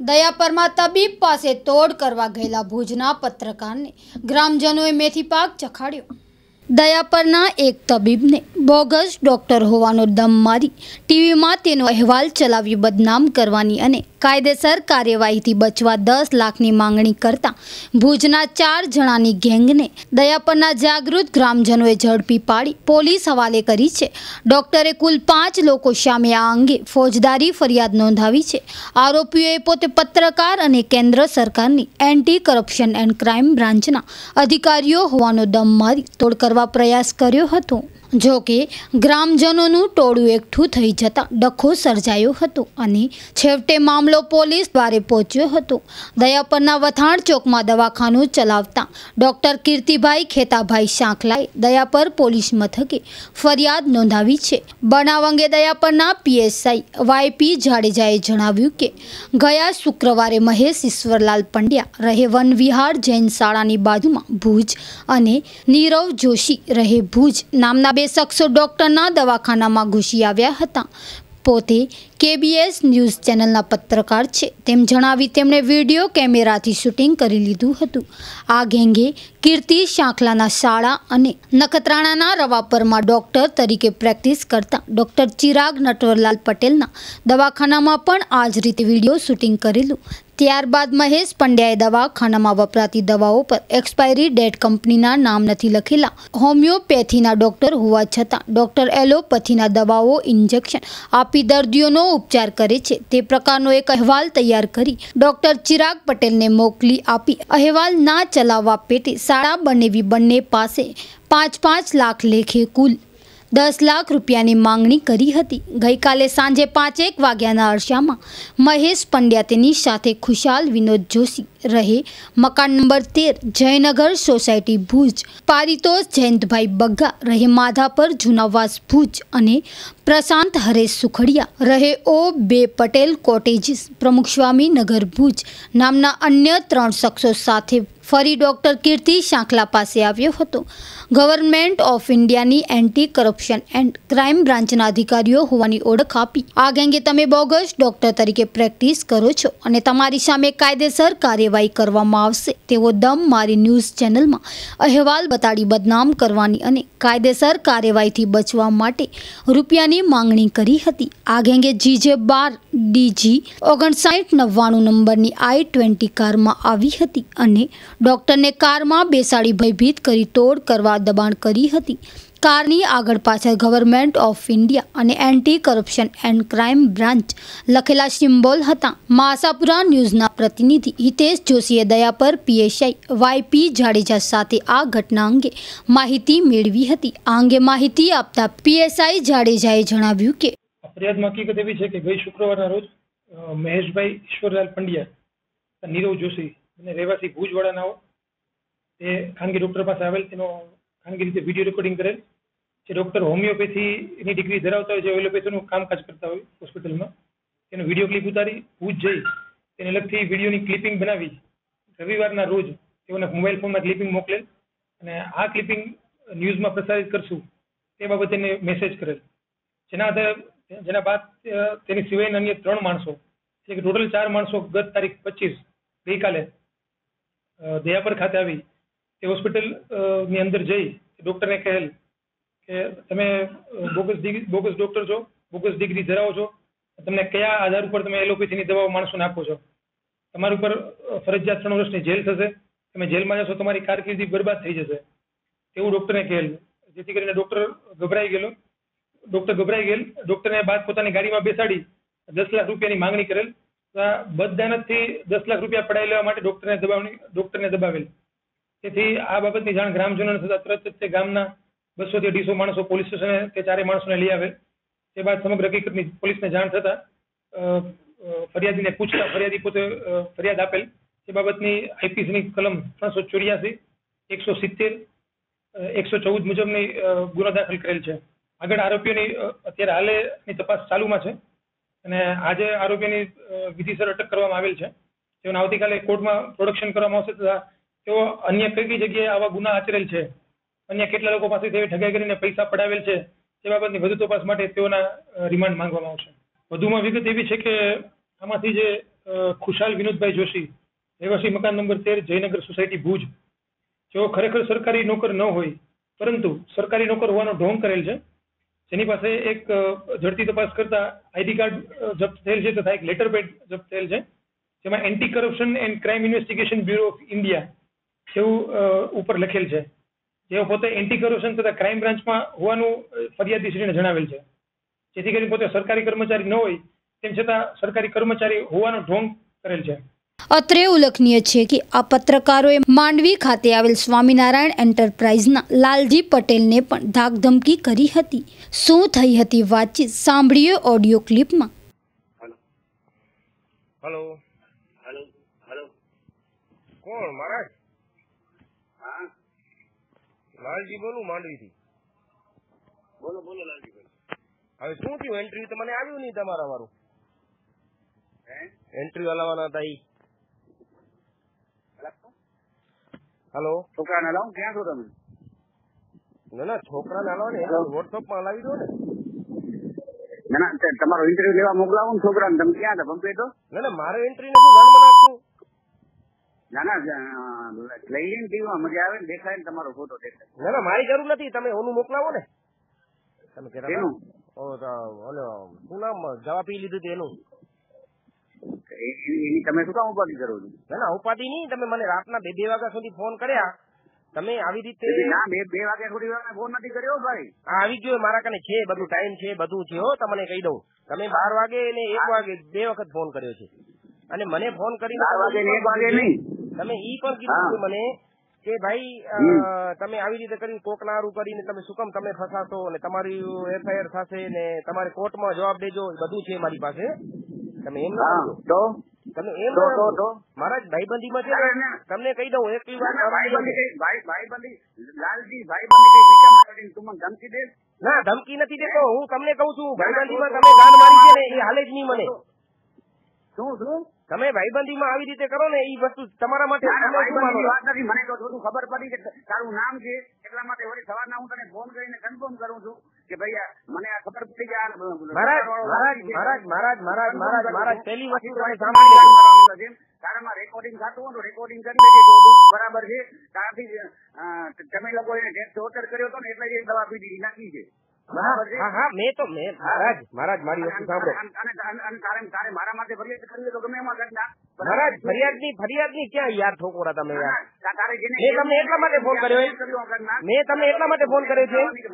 દયાપરમાં તબીબ પાસે તોડ કરવા ગયેલા ભુજના પત્રકારને ગ્રામજનોએ મેથી પાક ચખાડ્યો. દયાપરના એક તબીબને બોગસ ડોક્ટર હોવાનો દમ મારી ટીવીમાં તેનો અહેવાલ ચલાવી બદનામ કરવાની અને કાયદેસર કાર્યવાહીથી બચવા દસ લાખની માંગણી કરતા ભુજના ચાર જણાની ગેંગને દયાપરના જાગૃત ગ્રામજનોએ ઝડપી પાડી પોલીસ હવાલે કરી છે. ડોક્ટરે કુલ પાંચ લોકો સામે આ અંગે ફોજદારી ફરિયાદ નોંધાવી છે. આરોપીઓએ પોતે પત્રકાર અને કેન્દ્ર સરકારની એન્ટી કરપ્શન એન્ડ ક્રાઇમ બ્રાન્ચના અધિકારીઓ હોવાનો દમ મારી તોડ કરવા પ્રયાસ કર્યો હતો. જો કે ગ્રામજનોનું ટોળું એકઠું થઈ જતાં ડખો સર્જાયો હતો અને છેવટે મામલો પોલીસ દ્વારે પહોંચ્યો હતો. દયાપરના વથાણ ચોકમાં દવાખાનું ચલાવતા ડોક્ટર કીર્તિભાઈ ખેતાભાઈ શાંખલાએ દયાપર પોલીસ મથકે ફરિયાદ નોંધાવી છે. બનાવ અંગે દયાપરના પીએસઆઈ વાયપી જાડેજાએ જણાવ્યું કે, ગયા શુક્રવારે મહેશ ઈશ્વરલાલ પંડ્યા રહે વન વિહાર જૈન શાળાની બાજુમાં ભુજ અને નીરવ જોશી રહે ભુજ નામના બે શખ્સો ડૉક્ટરના દવાખાનામાં ઘૂસી આવ્યા હતા. પોતે કેબીએસ ન્યૂઝ ચેનલના પત્રકાર છે. તેમ જણાવી તેમણે વીડિયો કેમેરાથી શૂટિંગ કરી લીધું હતું. આ ગેંગે કીર્તિ શાંખલાના શાળા અને નખત્રાણાના રવાપરમાં ડૉક્ટર તરીકે પ્રેક્ટિસ કરતા ડૉક્ટર ચિરાગ નટવરલાલ પટેલના દવાખાનામાં પણ આ જ રીતે વીડિયો શૂટિંગ કરેલું. ત્યારબાદ મહેશ પંડ્યાએ દવાખાનામાં વપરાતી દવાઓ પર એક્સપાયરી ડેટ કંપનીના નામ નથી લખેલા. હોમિયોપેથીના ડૉક્ટર હોવા છતાં ડૉક્ટર એલોપેથીના દવાઓ ઇન્જેક્શન આપી દર્દીઓનો ઉપચાર કરે છે. તે પ્રકારનો એક અહેવાલ તૈયાર કરી ડૉક્ટર ચિરાગ પટેલને મોકલી આપી. અહેવાલ ના ચલાવવા પેટે શાળા બનેવી બંને પાસે પાંચ પાંચ લાખ લેખે કુલ દસ લાખ રૂપિયાની માંગણી કરી હતી. ગઈકાલે સાંજે પાંચેક વાગ્યાના અરસામાં મહેશ પંડ્યા તેની સાથે ખુશાલ વિનોદ જોશી. રહે. મકાન નંબર તેર, જયનગર સોસાયટી ભુજ. પારિતોષ જયંતભાઈ બગ્ગા રહે માધાપર જૂનાવાસ ભુજ અને પ્રશાંત હરેશ સુખડિયા રહે ઓ બે પટેલ કોટેજીસ પ્રમુખ સ્વામી નગર ભુજ. નામના અન્ય ત્રણ શખ્સો સાથે ફરી ડૉક્ટર કીર્તિ શાંખલા પાસે આવ્યો હતો. ગવર્મેન્ટ ઓફ ઇન્ડિયાની એન્ટી કરપ્શન એન્ડ ક્રાઇમ બ્રાન્ચના અધિકારીઓ હોવાની ઓળખ આપી. આ ગેંગે તમે બોગસ ડૉક્ટર તરીકે પ્રેક્ટિસ કરો છો અને તમારી સામે કાયદેસર કાર્યવાહી કરવામાં આવશે. તેવો દમ મારી ન્યૂઝ ચેનલમાં અહેવાલ બતાડી બદનામ કરવાની અને કાયદેસર કાર્યવાહીથી બચવા માટે રૂપિયાની માંગણી કરી હતી. આ ગેંગે જીજે બાર ડીજી ઓગણસાઠ નવ્વાણું નંબરની આઈ ટ્વેન્ટી કારમાં આવી હતી અને ડૉક્ટરને કારમાં બેસાડી ભયભીત કરી તોડ કરવા દબાણ કરી હતી. કારની આગળ પાછળ ગવર્મેન્ટ ઓફ ઇન્ડિયા અને anti corruption and crime branch લખેલા સિમ્બોલ હતા. માસાપુરા ન્યૂઝના પ્રતિનિધિ હિતેશ જોશીએ દયા પર પીએસઆઈ વાયપી જાડેજા સાથે આ ઘટના અંગે માહિતી મેળવી હતી. આ અંગે માહિતી આપતા પીએસઆઈ જાડેજાએ જણાવ્યું કે ફરિયાદમાં હકીકત એવી છે કે ગઈ શુક્રવારના રોજ મહેશભાઈ ઈશ્વરલાલ પંડ્યા, નીરવ જોશી અને રહેવાસી ભુજવાડાના તે ખાનગી ડૉક્ટર પાસે આવેલ તેનો ખાનગી રીતે વીડિયો રેકોર્ડિંગ કરેલ. જે ડૉક્ટર હોમિયોપેથીની ડિગ્રી ધરાવતા હોય જે એલોપેથીનું કામકાજ કરતા હોય હોસ્પિટલમાં એનો વીડિયો ક્લિપ ઉતારી, ભુજ જઈ, તેને લગતી વિડીયોની ક્લિપિંગ બનાવી, રવિવારના રોજ તેઓના મોબાઈલ ફોનમાં ક્લિપિંગ મોકલેલ અને આ ક્લિપિંગ ન્યૂઝમાં પ્રસારિત કરશું, તે બાબતે મેસેજ કરેલ. જેના આધારે, જેના બાદ તેની સિવાયના અન્ય ત્રણ માણસો એટલે કે ટોટલ ચાર માણસો ગત તારીખ પચીસ, ગઈકાલે દયાપર ખાતે આવી, તે હોસ્પિટલની અંદર જઈ ડૉક્ટરને કહેલ કે તમે બોગસ ડિગ્રી બોગસ ડૉક્ટર છો, બોગસ ડિગ્રી ધરાવો છો, તમને કયા આધાર ઉપર તમે એલોપેથીની દવાઓ માણસોને આપો છો? તમારી ઉપર ફરજિયાત ત્રણ વર્ષની જેલ થશે, તમે જેલમાં જશો, તમારી કારકિર્દી બરબાદ થઈ જશે. એવું ડૉક્ટરને કહેલ. જેથી કરીને ડૉક્ટર ગભરાઈ ગયેલો. ડૉક્ટર ગભરાઈ ગયેલ. ડૉક્ટરને બાદ પોતાની ગાડીમાં બેસાડી દસ લાખ રૂપિયાની માંગણી કરેલ. બદદાનતથી દસ લાખ રૂપિયા પડાવી લેવા માટે ડૉક્ટરને દબાવણી, ડૉક્ટરને દબાવેલ. તેથી આ બાબતની જાણ ગ્રામજનોને થતા, તરત જ તે ગામના બસો થી અઢીસો માણસો પોલીસ સ્ટેશને તે ચારેય માણસોને લઈ આવેલ તે બાદ સમગ્ર હકીકતની પોલીસને જાણ થતા ફરિયાદીને પૂછતા, ફરિયાદી પોતે ફરિયાદ આપેલ. તે બાબતની આઈપીસીની કલમ ત્રણસો ચોર્યાસી, એકસો સિત્તેર એકસો ચૌદ મુજબની ગુનો દાખલ કરેલ છે. આગળ આરોપીઓની અત્યારે હાલેની તપાસ ચાલુમાં છે. અને આજે આરોપીની વિધિસર અટક કરવામાં આવેલ છે. તેઓને આવતીકાલે કોર્ટમાં પ્રોડક્શન કરવામાં આવશે તથા તેઓ અન્ય કઈ કઈ જગ્યાએ આવા ગુના આચરેલ છે અન્ય કેટલા લોકો પાસેથી એવી ઠગાઈ કરીને પૈસા પડાવેલ છે, તે બાબતની વધુ તપાસ માટે તેઓના રિમાન્ડ માંગવામાં આવશે. વધુમાં વિગત એવી છે કે આમાંથી જે ખુશાલ વિનોદભાઈ જોશી, રહેવાસી મકાન નંબર તેર, જયનગર સોસાયટી ભુજ, જેઓ ખરેખર સરકારી નોકર ન હોય, પરંતુ સરકારી નોકર હોવાનો ઢોંગ કરેલ છે. જેની પાસે એક ઝડપી તપાસ કરતા આઈડી કાર્ડ જપ્ત થયેલ છે તથા એક લેટર પેડ જપ્ત થયેલ છે. જેમાં anti corruption and crime investigation bureau of India જેવું ઉપર લખેલ છે. જેઓ પોતે એન્ટી કરપ્શન તથા ક્રાઇમ બ્રાન્ચમાં હોવાનું ફરિયાદીશ્રીને જણાવેલ છે. જેથી કરીને પોતે સરકારી કર્મચારી ન હોય તેમ છતાં સરકારી કર્મચારી હોવાનો ઢોંગ કરેલ છે. અત્રે ઉલ્લેખનીય છે કે આ પત્રકારોએ માંડવી ખાતે આવેલ સ્વામિનારાયણ એન્ટરપ્રાઇઝના લાલજી પટેલને પણ ધાકધમકી કરી હતી. શું થઈ હતી વાતચીત? સાંભળીએ ઓડિયો ક્લિપમાં. હેલો. હેલો. હેલો. કોણ? મહારાજ? લાલજી બોલું માંડવીથી. બોલો બોલો લાલજી હવે શું થયું? એન્ટ્રી તમને આવ્યું નહીં તમારા વાળું. એન્ટ્રી હલાવવાના હતા ઈ. હેલો? છોકરાને લાવું ક્યાં છો તમે? ના ના છોકરાને હલાવો ને વોટ્સઅપમાં હલાવી દો ને. ના ના તમારો ઇન્ટરવ્યુ લેવા મોકલાવો ને છોકરાને. તમે ક્યાં હતા? પંપે તો ના ના મારે એન્ટ્રી નથી ધ્યાનમાં નાખતું ના ના લઈને ટીવીમાં મજા આવે ને દેખાય ને તમારો ફોટો દેખાય. ના ના મારી જરૂર નથી. તમે ઓનું મોકલાવો ને. તમે ઓ ઓલો શું નામ? જવા પી લીધું હતું એનું તમે શું કામ ઉપાધિ કરો છો? ના ના ઉપાધિ નહીં. તમે મને રાતના બે બે વાગ્યા સુધી ફોન કર્યા. તમે આવી રીતે ના બે બે વાગ્યા સુધી ફોન નથી કર્યો ભાઈ? આ આવી ગયો મારા કને છે બધું ટાઈમ છે બધું છે હો તમને કહી દઉં. તમે બાર વાગે ને એક વાગે બે વખત ફોન કર્યો છે. અને મને ફોન કરી વાગે ને એક વાગે નહીં. તમે ઈ પણ કીધું મને કે ભાઈ તમે આવી રીતે કરી કોકનારું કરીને તમે શું કામ તમે ફસાશો ને તમારી એફઆઈઆર થશે ને તમારે કોર્ટમાં જવાબ દેજો બધું છે મારી પાસે. તમે એમ ના તો? તમે એમ તો ના તો મારા જ ભાઈબંધીમાં છે. તમને કહી દઉં એક ભાઈબંધી લાલજી ભાઈબંધી તું મને ધમકી દે? ના ધમકી નથી દેતો. હું તમને કહું છું ભાઈબંધીમાં તમે ગાન મારી છે ને એ હાલે જ નહીં મને. શું શું? તમે ભાઈબંધીમાં આવી રીતે કરો ને એ વસ્તુ તમારા માટે? વાત નથી. મને તો થોડું ખબર પડી કે તારું નામ છે એટલા માટે વળી સવારના હું તને ફોન કરીને કન્ફર્મ કરું છું કે ભાઈ આ મને આ ખબર પડી કે મહારાજ મહારાજ મહારાજ મહારાજ મહારાજ મહારાજ પહેલી વસ્તુ તમે સાંભળી. તારામાં રેકોર્ડિંગ થતું હોય તો રેકોર્ડિંગ કરી લેજે જોડું. બરાબર છે? તારાથી તમે લોકો ટેસ્ટ ઓર્ડર કર્યો હતો ને એટલે જ દવા પી દીધી નાખી છે. મેં તો મેં મહારાજ મહારાજ મારી વસ્તુ સાંભળો. અને- અને- અને- અને તારે તારે મારા માટે ફરિયાદ કરવી તો ગમે એમાં કરી નાખ. મહારાજ ફરિયાદની ફરિયાદની ક્યાં યાર ઠોકોરા તમે યાર? મેં તમને એટલા માટે ફોન કર્યો. મેં તમને એટલા માટે ફોન કર્યો છે. કે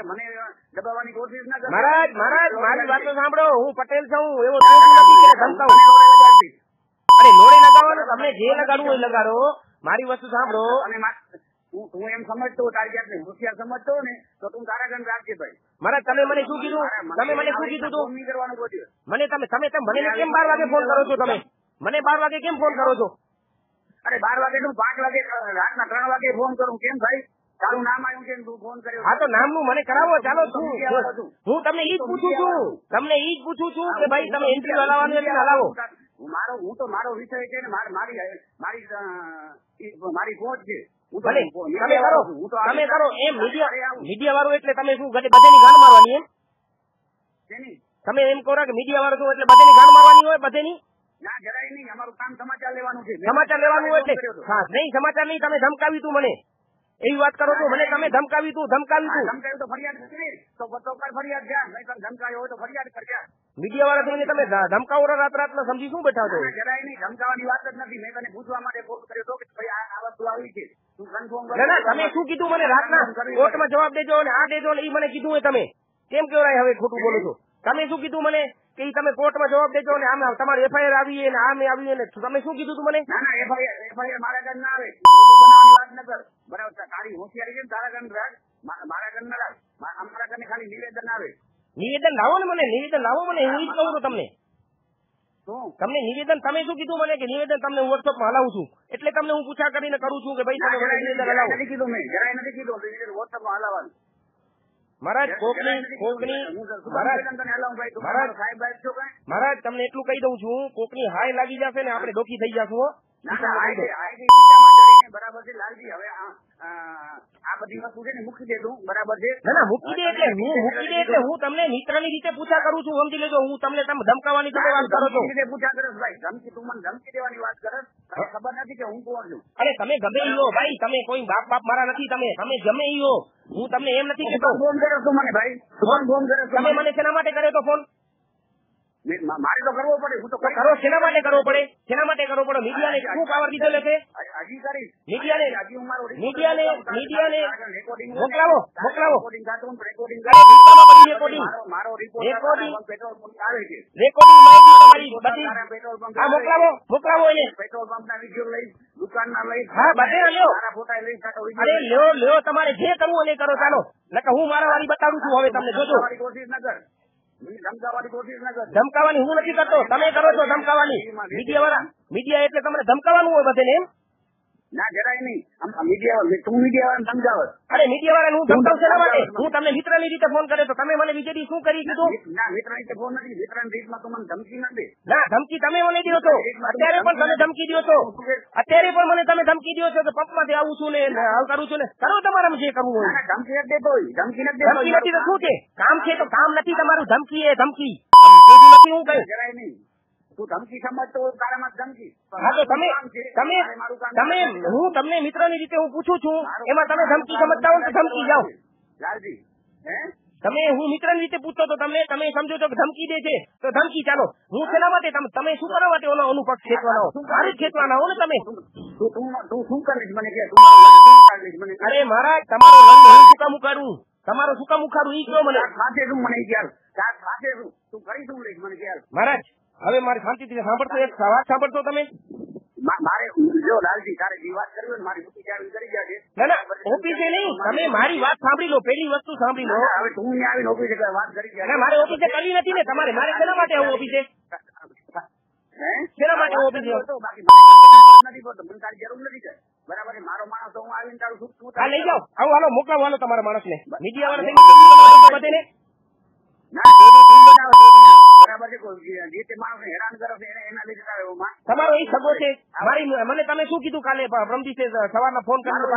મને કે દબાવવાની કોશિશ ના. મહારાજ મહારાજ મારી વાત સાંભળો હું પટેલ છું એવો ધમકાવું. અરે લોડે લગાવવાનું તમને જે લગાડવું હોય લગાડો. મારી વસ્તુ સાંભળો. તું એમ સમજતો તારી જાતને હોશિયાર સમજતો ને તો તું તારા ગણ રાખજે ભાઈ. મારા તમે મને શું કીધું? તમે મને શું કીધું તું? નહીં કરવાનું બોલ્યો. મને તમે તમે મને કેમ બાર વાગે ફોન કરો છો તમે? મને બાર વાગે કેમ ફોન કરો છો? અરે બાર વાગે તું પાંચ વાગે રાતના ત્રણ વાગે ફોન કરું. કેમ ભાઈ? તારું નામ આવ્યું છે તું ફોન કર્યો હા તો નામનું મને કરાવો ચાલો છું. હું તમને ઈ જ પૂછું છું. તમને ઈ જ પૂછું છું કે ભાઈ તમે એન્ટ્રી હલાવવાનું એટલે હલાવો મારો હું તો મારો વિષય છે ને મારી મારી મારી પહોંચ છે. હું તમે કરો. તમે કરો. એમ મીડિયા મીડિયા વાળું એટલે તમે શું ઘરે બધેની ગાન મારવાની એમ? તમે એમ કહો કે મીડિયા વાળો છો એટલે બધેની ગાન મારવાની હોય બધેની? ના જરાય નહીં. અમારું કામ સમાચાર લેવાનું છે. સમાચાર લેવાનું હોય એટલે? હા નહીં સમાચાર નહીં. તમે ધમકાવી તું મને. એવી વાત કરો છો. મને તમે ધમકાવી તું ધમકાવી તું. ધમકાયું તો ફરિયાદ કરી. તો ફરિયાદ ધમકાયો હોય તો ફરિયાદ કરજા. મીડિયા વાળા થઈને તમે ધમકાવો રાત રાતના સમજી શું બેઠા છો? જરાય નહીં ધમકાવાની વાત જ નથી. મેં તને પૂછવા માટે ફોન કર્યો હતો કે ભાઈ આ આ વસ્તુ આવી છે. તું કન્ફર્મ ના ના તમે શું કીધું મને રાતના? કોર્ટમાં જવાબ દેજો અને આ દેજો ને એ મને કીધું હોય તમે. કેમ કેવડાય હવે ખોટું બોલો છો? તમે શું કીધું મને કે તમે કોર્ટમાં જવાબ દેજો ને આમ તમારી એફઆઈઆર આવી ને આમ આવી ને તમે શું કીધું તું મને? ના ના એફઆઈઆર એફઆઈઆર મારા ઘર ના આવે. બનાવવાની વાત ન કર. બરાબર તારી હોશિયારી છે ને તારા ઘર રાખ. મા- મારા ઘર ના રાખ. મા- અમારા ઘરને ખાલી નિવેદન આવે. નિવેદન લાવો ને મને નિવેદન લાવો મને હું જ કહું છું તમને. તમને નિવેદન તમે શું કીધું મને કે નિવેદન તમને હું વોટ્સઅપમાં હલાવું છું? એટલે તમને હું પૂછા કરીને કરું છું કે ભાઈ તમે મને નિવેદન હલાવો. નથી કીધું મેં જરાય નથી કીધું વોટ્સઅપમાં હલાવવાનું. મહારાજ કોકની કોકની મહારાજ મહારાજ. તમને એટલું કહી દઉં છું કોકની હાય લાગી જશે ને આપણે ડોકી થઈ જશું ના બરાબર છે લાલજી હવે આ બધી વસ્તુ છે ને મૂકી દે તું બરાબર છે ના ના મૂકી દે એટલે હું મૂકી દે એટલે હું તમને મિત્રની રીતે પૂછા કરું છું સમજી લેજો હું તમને તમે ધમકાવાની તમે વાત કરો છો રીતે પૂછા કરે ભાઈ ધમકી તું મને ધમકી દેવાની વાત કરે ખબર નથી કે હું કોણ છું અરે તમે ગમે ઈયો ભાઈ તમે કોઈ બાપ બાપ મારા નથી તમે તમે ગમે ઈયો હું તમને એમ નથી કેતો ફોન કર્યો તું મને ભાઈ ફોન ફોન કર્યો તમે મને શેના માટે કર્યો તો ફોન મારે તો કરવો પડે હું તો તો કરો શેના માટે કરવો પડે શેના માટે કરવો પડે મીડિયાને શું પાવર દીધો છે હજી કરીશ મીડિયાને હજી હું મારો મીડિયાને મીડિયાને મોકલાવો મોકલાવો રેકોર્ડિંગ રેકોર્ડિંગ રેકોર્ડિંગ મારો મારો રેકોર્ડિંગ. પેટ્રોલ પંપ આવે છે રેકોર્ડિંગ માહિતી તમારી બધી હા મોકલાવો મોકલાવો એને પેટ્રોલ પંપ ના વીડિયો લઈ દુકાન ના લઈ હા, બધે લ્યો. ફોટા લઈ અરે લ્યો લ્યો તમારે જે કરવું હોય કરો ચાલો. નકર હું મારા વાળી બતાડું છું હવે તમને જોજો. કોશિશ ન કર. ધમકાવાની હું નથી કરતો. તમે કરો છો ધમકાવાની. મીડિયા વાળા. મીડિયા એટલે તમારે ધમકાવાનું હોય બધે એમ. ના જરાય નહીં. મીડિયા તું મીડિયા વાળા સમજાવો અરે મીડિયા વાળા હું સમજાવું શેના માટે હું તમને મિત્રની રીતે ફોન કર્યો તો તમે મને બીજેથી શું કરી દીધું? ના મિત્ર રીતે ફોન નથી. મિત્ર રીતમાં તો મને ધમકી નથી ના ધમકી તમે મને દો છો અત્યારે પણ તમે ધમકી દો છો. અત્યારે પણ મને તમે ધમકી દો છો કે પંપમાંથી આવું છું ને હાલ આવું કરું છું ને. કરો તમારે જે કરવું હોય. ના, ના, ધમકી નથી દેતો ધમકી નથી દેતો ધમકી નથી તો શું છે? કામ છે તો કામ નથી તમારું. ધમકી એ ધમકી. નથી હું કહ્યું જરાય નહીં. તું ધમકી સમજતો હોય તારામાં જ ધમકી. હા તો તમે તમે તમે હું તમને મિત્રની રીતે હું પૂછું છું. એમાં તમે ધમકી સમજતા હો તો ધમકી જાઓ. લાલજી હે? તમે હું મિત્રની રીતે પૂછતો તો તમે તમે સમજો છો કે ધમકી દે છે. તો ધમકી ચાલો. હું શેના માટે તમે શું કરવા માટે ઓનો અનુપક્ષ ખેંચવાના? હો મારે જ ખેંચવાના હો ને તમે. તું શું કરીશ મને કે? અરે મારા તમારો રંગ હું શું કામ કરું તમારો શું કામ ઉખાડું? ઈ કયો મને. તાર સાથે શું મને યાર સાથે શું તું. કરી શું લઈશ મને યાર મહારાજ હવે મારે શાંતિથી સાંભળતો એક વાત સાંભળતો તમે? મારે જો લાલજી તારે જે વાત કરવી મારી બુદ્ધિ ચાવી કરી જાય ના ના ઓફિસે નહીં તમે મારી વાત સાંભળી લો પેલી વસ્તુ સાંભળી લો. હવે તું અહીંયા આવીને ઓફિસે વાત કરી ના મારે ઓફિસે કરવી નથી ને તમારે મારે શેના માટે આવું ઓફિસે? શેના માટે ઓફિસે? નથી પડતો મને તારી જરૂર નથી કે. બરાબર મારો માણસ હું આવીને તારું હા લઈ જાઓ. આવું હાલો મોકલાવો હાલો તમારા માણસને. મીડિયા વાળા બધે તમારો એ સગો છે મારી મને તમે શું કીધું કાલે દિવસે સવારના ફોન કરીને મારો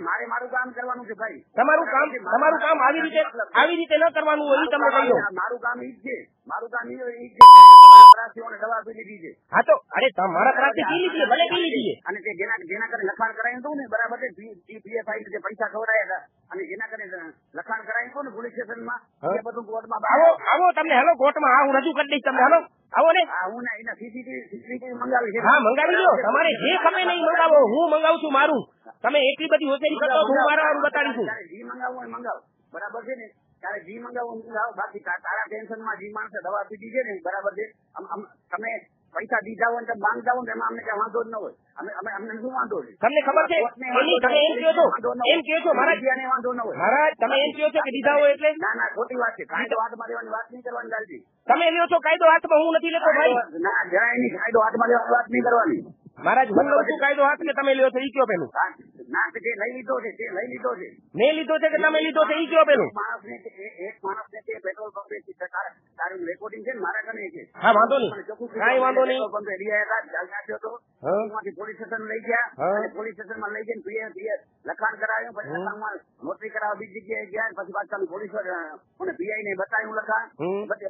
મારે મારું કામ કરવાનું છે ભાઈ. તમારું કામ તમારું કામ આવી રીતે આવી રીતે ન કરવાનું એ તમને કહી દઉં. મારું કામ એ જ છે. મારું કામ ઈ ઈ છે. તમારા દવા આપી દીધી છે. હા તો અરે તમારા ત્રાસથી પી લીધી ભલે પી લીધી. અને તે જેના જેના કરે લખાણ કરાયું હતું ને બરાબર છે પીએફઆઈ જે પૈસા ખવડાયા અને જેના કરે લખાણ કરાયું હતું ને પોલીસ સ્ટેશનમાં એ બધું કોર્ટમાં આવો આવો તમને હાલો કોર્ટમાં હા હું રજૂ કરી દઈશ તમને હેલો. આવો ને. હું ના એના સીસીટીવી સીસીટીવી મંગાવી છે. હા મંગાવી દો તમારે જે ખપે નહીં મંગાવો હું મંગાવું છું મારું. તમે એટલી બધી હોશિયારી કરતો હું મારા બતાવીશું જી મંગાવવું હોય મંગાવ. બરાબર છે ને? તારે જી મંગાવો મંગાવો બાકી તારા ટેન્શનમાં જી માણસે દવા પીધી છે ને બરાબર છે? તમે પૈસા દીધા હોય તમે માંગતા હોય એમાં અમને કઈ વાંધો જ ન હોય. અમે અમે અમને શું વાંધો છે? તમને ખબર છે? એની તમે એમ કહો છો? એમ કહો છો મહારાજ? મીડિયાને વાંધો ન હોય. મહારાજ તમે એમ કહો છો કે દીધા હોય એટલે? ના ના ખોટી વાત છે. કાયદો હાથમાં લેવાની વાત નહીં કરવાની લાલજી તમે લ્યો છો કાયદો હાથમાં હું નથી લેતો ભાઈ? ના જરાય નહીં. કાયદો હાથમાં લેવાની વાત નહીં કરવાની. મહારાજ હું લઉં છું કાયદો હાથ ને તમે લ્યો છો ઈ કયો પેલું. જે લઈ લીધો છે તે લઈ લીધો છે. મેં લીધો છે કે તમે લીધો છે? ઈ કયો પેલું? માણસ ને એક માણસ ને તે પેટ્રોલ પંપે તારું રેકોર્ડિંગ છે મારા કને છે. હા વાંધો નહીં. કાંઈ વાંધો નહીં. પંપે રિયા હતા, જાલ નાખ્યો હતો. હા. પોલીસ સ્ટેશન લઈ ગયા. અને પોલીસ સ્ટેશનમાં લઈ જઈને પીએ- પીએ. લખાણ કરાવ્યું પછી. લખાણમાં નોટરી કરાવવા બીજી જગ્યાએ ગયા પછી પાછા પોલીસ મને પીઆઈ ને બતાવ્યું લખાણ.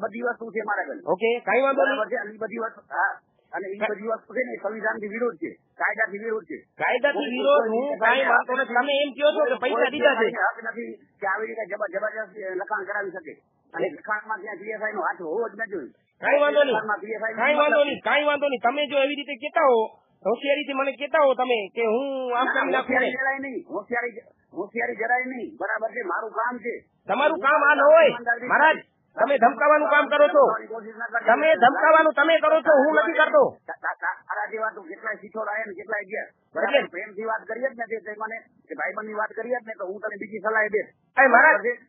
બધી વસ્તુ છે મારા કને ઓકે કાંઈ વાંધો નહીં. અને બધી વસ્તુ હા. અને એ બધી વસ્તુ છે ને સંવિધાનથી વિરોધ છે. કાયદાથી વિરોધ છે. કાયદાથી વિરોધ હું કાંઈ માનતો નથી. તમે એમ કહો છો કે પૈસા દીધા છે. હક નથી કે આવી રીતે જબરજસ્ત લખાણ કરાવી શકે. અને લખાણમાં ત્યાં પીએફઆઈ નો હાથ હોવો જ ન જોઈએ કાંઈ વાંધો નહીં. કાંઈ વાંધો નહીં. કઈ વાંધો નહીં. તમે જો એવી રીતે કેતા હો હોશિયારીથી મને કેતા હો તમે કે હું આમ કામ કરી નાખું જરાય નહીં. હોશિયારી હોશિયારી જરાય નહીં. બરાબર છે. મારું કામ છે. તમારું કામ આ ન હોય. મહારાજ તમે ધમકાવાનું કામ કરો છો. તમે ધમકાવાનું તમે કરો છો, હું નથી કરતો કેટલાય શીખો રહ્યા કેટલાય ગયા બરાબર પ્રેમથી વાત કરીએ જ નથી તે મને કે ભાઈબંધની વાત કરીએ જ ને તો હું તને બીજી સલાહ દે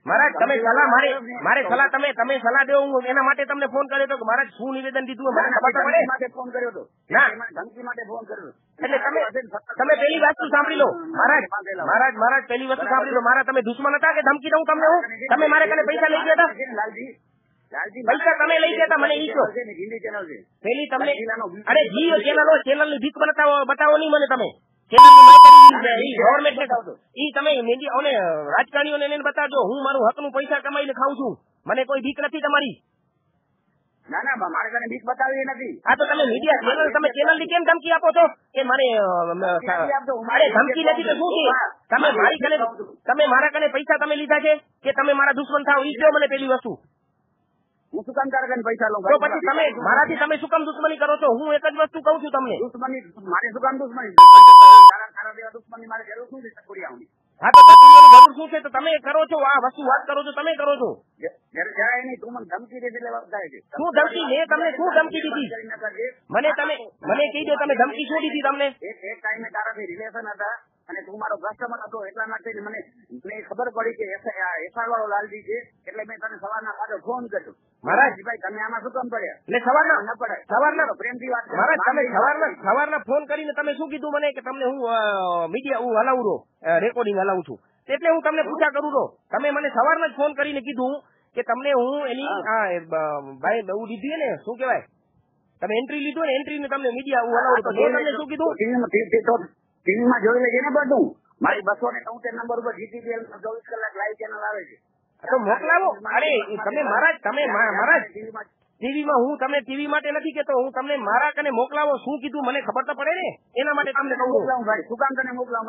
મહારાજ તમે સલાહ મારે મારે સલાહ તમે તમે સલાહ દેવો હું એના માટે તમને ફોન કર્યો હતો કે મહારાજ શું નિવેદન દીધું માટે ફોન કર્યો હતો ના. ધમકી માટે ફોન કર્યો એટલે તમે તમે પેલી વસ્તુ સાંભળી લો મહારાજ મહારાજ મહારાજ પેલી વસ્તુ સાંભળી લો મારા તમે દુશ્મન હતા કે ધમકી દઉં તમને હું તમે મારે કને પૈસા લઈ ગયા હતા લાલજી પૈસા તમે લઈ ગયા મને ઈ કહો. છે ને, હિન્દી ચેનલ છે. પેલી તમને અરે જી ચેનલ ચેનલની ભીખ બતાવો બતાવો નહીં મને તમે. ચેનલની માહિતી ના, ના, ઈ ઈ બતાવજો. તમે મીડિયાઓને રાજકારણીઓને એને બતાવજો હું મારું હકનું પૈસા કમાઈને ખાઉં છું. મને કોઈ ભીખ નથી તમારી. ના ના મારે તને બીક બતાવી નથી. આ તો તમે મીડિયા ચેનલ તમે ચેનલની કેમ ધમકી આપો છો? કે મને. અરે ધમકી નથી તો શું છે? તમે મારી કને તમે મારા કને પૈસા તમે લીધા છે? કે તમે મારા દુશ્મન થાવ ઈ કયો મને પેલી વસ્તુ. હું શું કામ તારા કઈ પૈસા લઉં તો પછી તમે મારાથી તમે શું કામ દુશ્મની કરો છો? હું એક જ વસ્તુ કહું છું તમને. દુશ્મની મારે શું કામ દુશ્મની? તારા તારા જેવા દુશ્મની મારે જરૂર શું છે? ચકોડિયાઓની હા તો જરૂર શું છે? તો તમે કરો છો આ વસ્તુ વાત કરો છો તમે કરો છો. જરાય નહીં તું મને ધમકી દે એટલે વાત થાય છે. શું ધમકી? મેં તમને શું ધમકી દીધી? મને તમે મને કહી દો તમે ધમકી શું દીધી તમને? એક એક ટાઈમે તારાથી રિલેશન હતા અને તું મારો કસ્ટમર હતો એટલા માટે મને મને ખબર પડી કે એફઆર વાળો લાલજી છે. એટલે મેં તને સવારના પાછો ફોન કર્યો. મહારાજ. ભાઈ તમે આમાં શું કામ પડ્યા એટલે સવારના ન પડાય. સવારના પ્રેમથી વાત મહારાજ તમે સવારના સવારના ફોન કરીને તમે શું કીધું મને કે તમને હું મીડિયા હું હલાવું રહો રેકોર્ડિંગ હલાવું છું. એટલે હું તમને પૂછા કરું રહો તમે મને સવારના જ ફોન કરીને કીધું કે તમને હું એની ભાઈ બહુ લીધી ને શું કહેવાય? તમે એન્ટ્રી લીધું ને એન્ટ્રી ને તમને મીડિયા હું હલાવું તો તમને શું કીધું? ટીવીમાં જોઈ લેજે ને બધું. મારી બસો ને ચૌતેર નંબર ઉપર જીટીપીએલ ચોવીસ કલાક લાઈવ ચેનલ આવે છે. તો મોકલાવો. અરે તમે મારા તમે મા- મારા ટીવીમાં હું તમને ટીવી માટે નથી કેતો હું તમને મારા કને મોકલાવો શું કીધું મને ખબર તો પડે ને? એના માટે તમને કહું. શું કામ તને મોકલાવ?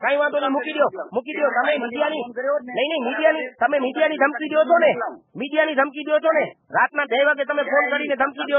કઈ વાંધો નહીં મૂકી દો મૂકી દો તમે મીડિયાની નહીં નહીં મીડિયાની તમે મીડિયાની ધમકી દો છો ને. મીડિયાની ધમકી દો છો ને. રાતના બે વાગે તમે ફોન કરીને ધમકી દો